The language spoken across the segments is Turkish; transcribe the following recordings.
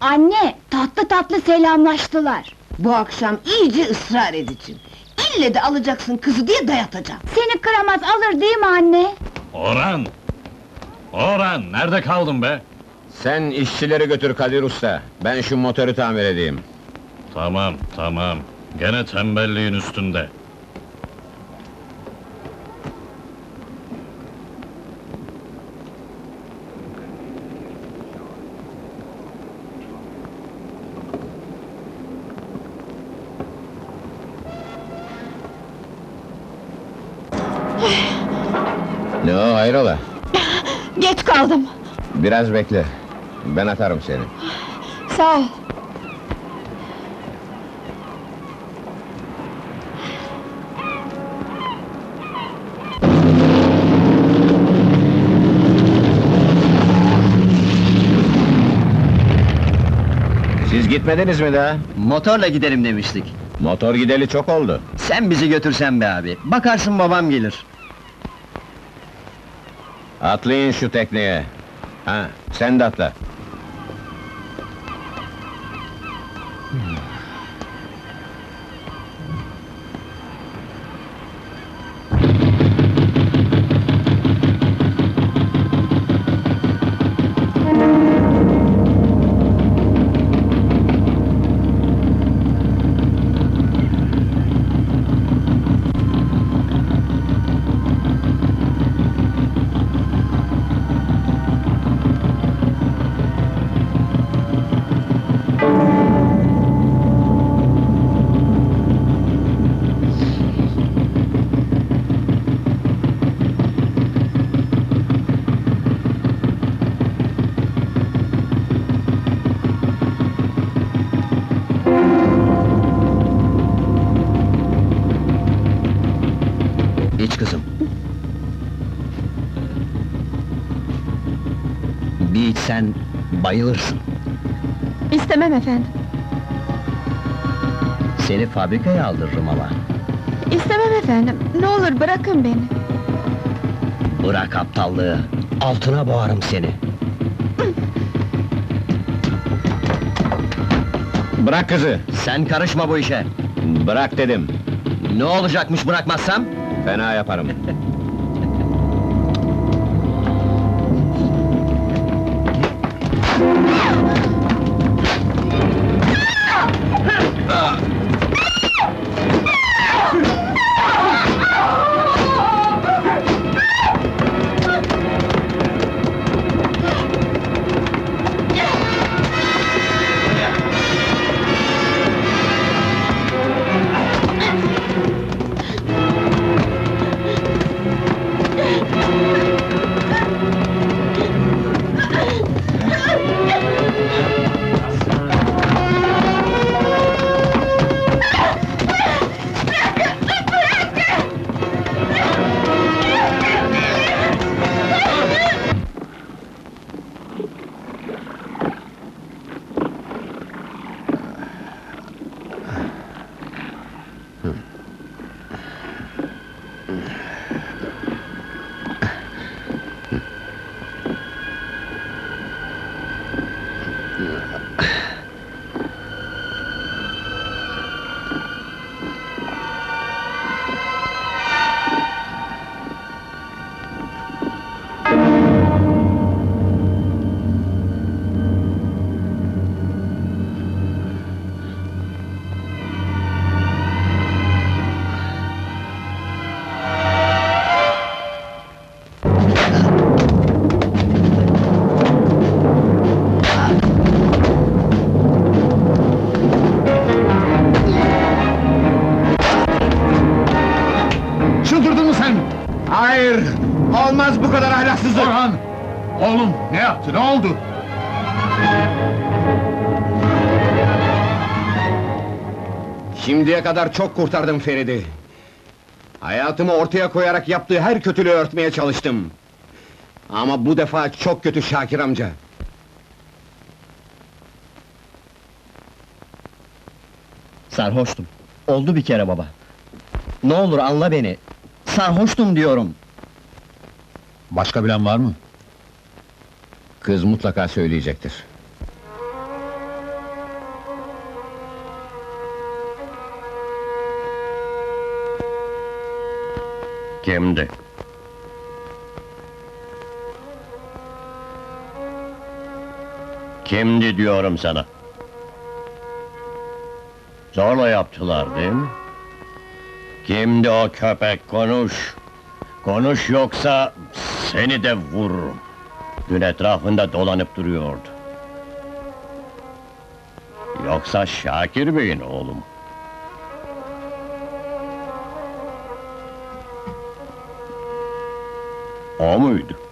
Anne, tatlı tatlı selamlaştılar. Bu akşam iyice ısrar edeceğim. İlle de alacaksın kızı diye dayatacağım. Seni kıramaz alır değil mi anne? Orhan! Orhan, nerede kaldın be? Sen işçileri götür Kadir Usta. Ben şu motoru tamir edeyim. Tamam, tamam. Gene tembelliğin üstünde. Hayrola? Geç kaldım. Biraz bekle. Ben atarım seni. Sağ ol. Siz gitmediniz mi daha? Motorla gidelim demiştik. Motor gideli çok oldu. Sen bizi götürsen be abi. Bakarsın babam gelir. Atlayın şu tekneye. Ha, sen de atla. İçsen bayılırsın. İstemem efendim. Seni fabrikaya aldırırım ama. İstemem efendim. Ne olur bırakın beni. Bırak aptallığı. Altına boğarım seni. Bırak kızı. Sen karışma bu işe. Bırak dedim. Ne olacakmış bırakmazsam? Fena yaparım. Oğlum ne yaptı, ne oldu? Şimdiye kadar çok kurtardım Ferid'i. Hayatımı ortaya koyarak yaptığı her kötülüğü örtmeye çalıştım. Ama bu defa çok kötü Şakir amca. Sarhoştum. Oldu bir kere baba. Ne olur anla beni. Sarhoştum diyorum. Başka bilen var mı? Kız mutlaka söyleyecektir. Kimdi? Kimdi diyorum sana? Zorla yaptılar değil mi? Kimdi o köpek konuş! Konuş yoksa seni de vururum! Dün etrafında dolanıp duruyordu. Yoksa Şakir Bey'in oğlu mu? O muydu?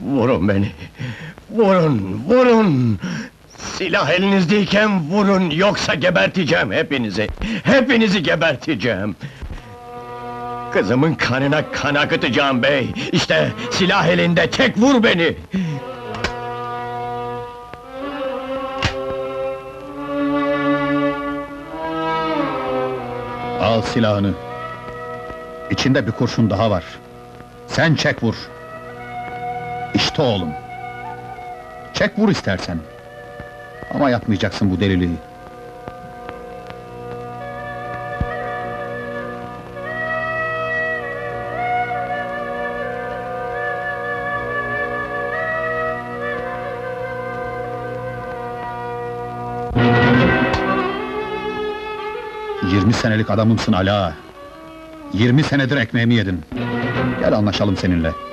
Vurun beni! Vurun, vurun! Silah elinizdeyken vurun, yoksa geberteceğim hepinizi! Hepinizi geberteceğim! Kızımın kanına kan akıtacağım bey! İşte silah elinde, çek vur beni! Al silahını. İçinde bir kurşun daha var. Sen çek vur. İşte oğlum. Çek vur istersen. Ama yapmayacaksın bu deliliği. Yirmi senelik adamımsın Ala. Yirmi senedir ekmeğimi yedin. Gel anlaşalım seninle.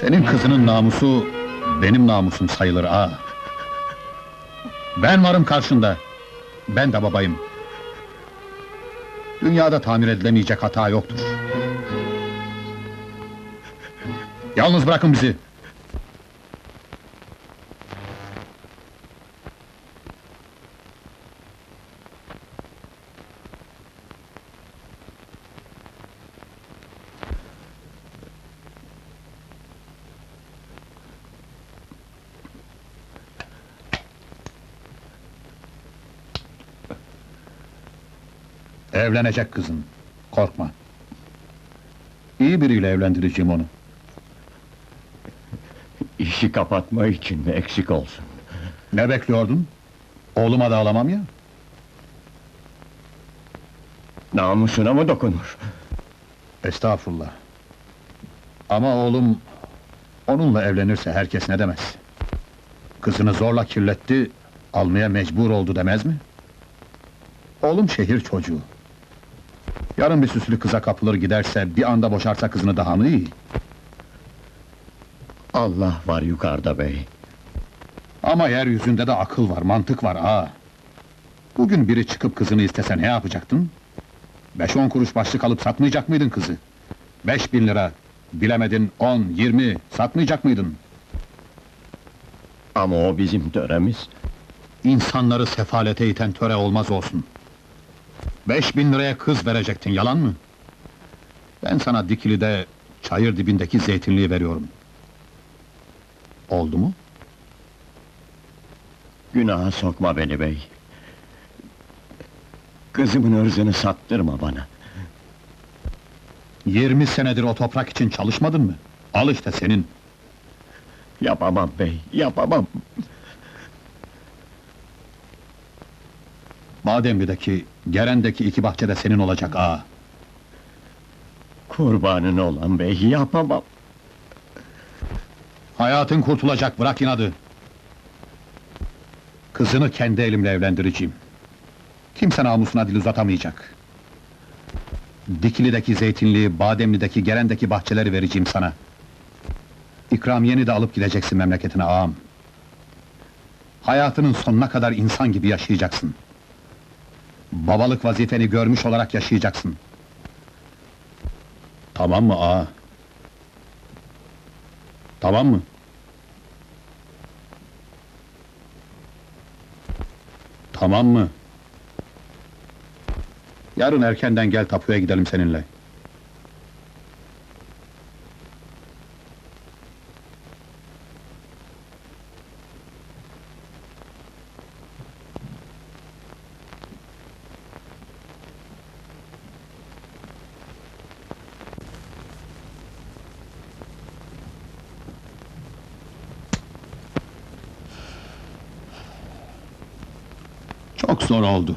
Senin kızının namusu benim namusum sayılır ha. Ben varım karşında. Ben de babayım. Dünyada tamir edilemeyecek hata yoktur. Yalnız bırakın bizi. Evlenecek kızın. Korkma. İyi biriyle evlendireceğim onu. İşi kapatma için eksik olsun. Ne bekliyordun? Oğluma da alamam ya. Namusuna mı dokunur? Estağfurullah. Ama oğlum onunla evlenirse herkes ne demez? Kızını zorla kirletti, almaya mecbur oldu demez mi? Oğlum şehir çocuğu. Yarın bir süslü kıza kapılır giderse bir anda boşarsa kızını daha mı iyi? Allah var yukarıda bey. Ama yeryüzünde de akıl var, mantık var ha. Bugün biri çıkıp kızını istese ne yapacaktın? Beş on kuruş başlık alıp satmayacak mıydın kızı? Beş bin lira, bilemedin on, yirmi, satmayacak mıydın? Ama o bizim töremiz. İnsanları sefalete iten töre olmaz olsun. Beş bin liraya kız verecektin, yalan mı? Ben sana Dikili'de, çayır dibindeki zeytinliği veriyorum. Oldu mu? Günaha sokma beni bey. Kızımın ırzını sattırma bana. Yirmi senedir o toprak için çalışmadın mı? Al işte senin. Yapamam bey, yapamam. Bademli'deki, Geren'deki iki bahçede senin olacak ağa. Kurbanın olan bey, yapamam. Hayatın kurtulacak, bırak inadı. Kızını kendi elimle evlendireceğim. Kimse namusuna dil uzatamayacak. Dikili'deki zeytinliği, Bademli'deki, Geren'deki bahçeleri vereceğim sana. İkramiyeni de alıp gideceksin memleketine ağam. Hayatının sonuna kadar insan gibi yaşayacaksın. Babalık vazifeni görmüş olarak yaşayacaksın. Tamam mı ağa? Tamam mı? Tamam mı? Yarın erkenden gel tapuya gidelim seninle. Çok zor oldu.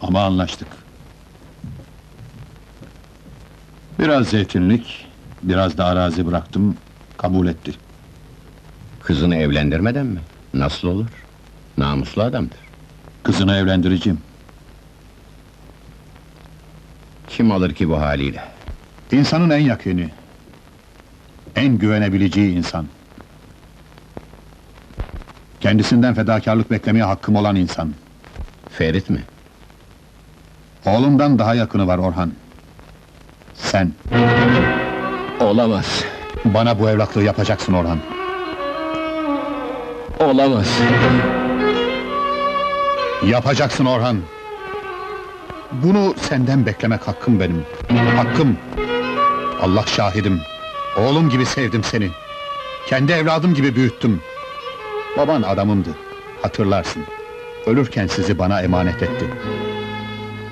Ama anlaştık. Biraz zeytinlik, biraz da arazi bıraktım, kabul etti. Kızını evlendirmeden mi? Nasıl olur? Namuslu adamdır. Kızını evlendireceğim. Kim alır ki bu haliyle? İnsanın en yakını, en güvenebileceği insan. Kendisinden fedakarlık beklemeye hakkım olan insan. Ferit mi? Oğlumdan daha yakını var Orhan. Sen, Olamaz. bana bu evlatlığı yapacaksın Orhan. Olamaz. Yapacaksın Orhan. Bunu senden beklemek hakkım benim. Hakkım. Allah şahidim. Oğlum gibi sevdim seni. Kendi evladım gibi büyüttüm. Baban adamımdı. Hatırlarsın. Ölürken sizi bana emanet etti.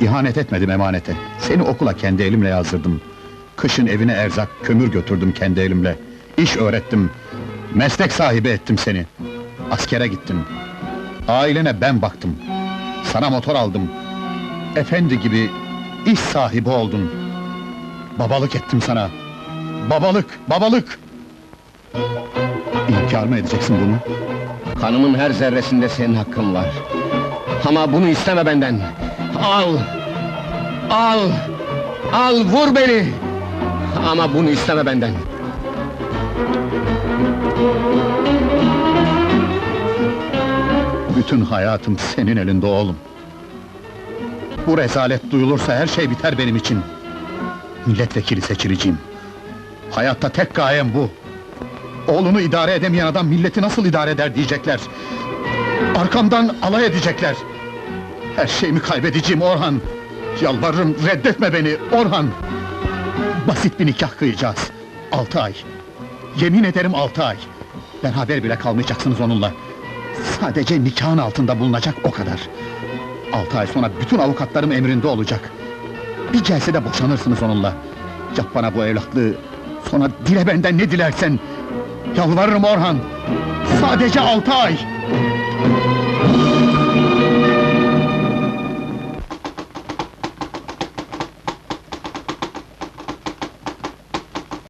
İhanet etmedim emanete. Seni okula kendi elimle yazdırdım. Kışın evine erzak, kömür götürdüm kendi elimle. İş öğrettim. Meslek sahibi ettim seni. Askere gittin. Ailene ben baktım. Sana motor aldım. Efendi gibi iş sahibi oldun. Babalık ettim sana. Babalık, babalık! İnkar mı edeceksin bunu? Kanımın her zerresinde senin hakkın var. Ama bunu isteme benden. Al! Al! Al, vur beni! Ama bunu isteme benden. Bütün hayatım senin elinde oğlum. Bu rezalet duyulursa her şey biter benim için. Milletvekili seçileceğim. Hayatta tek gayem bu. Oğlunu idare edemeyen adam milleti nasıl idare eder diyecekler. Arkamdan alay edecekler. Her şeyimi kaybedeceğim Orhan. Yalvarırım reddetme beni Orhan. Basit bir nikah kıyacağız. Altı ay. Yemin ederim altı ay. Beraber bile kalmayacaksınız onunla. Sadece nikahın altında bulunacak o kadar. Altı ay sonra bütün avukatlarım emrinde olacak. Bir gelse de boşanırsınız onunla. Yap bana bu evlatlığı. Sonra dile benden ne dilersen. Yalvarırım Orhan. Sadece altı ay.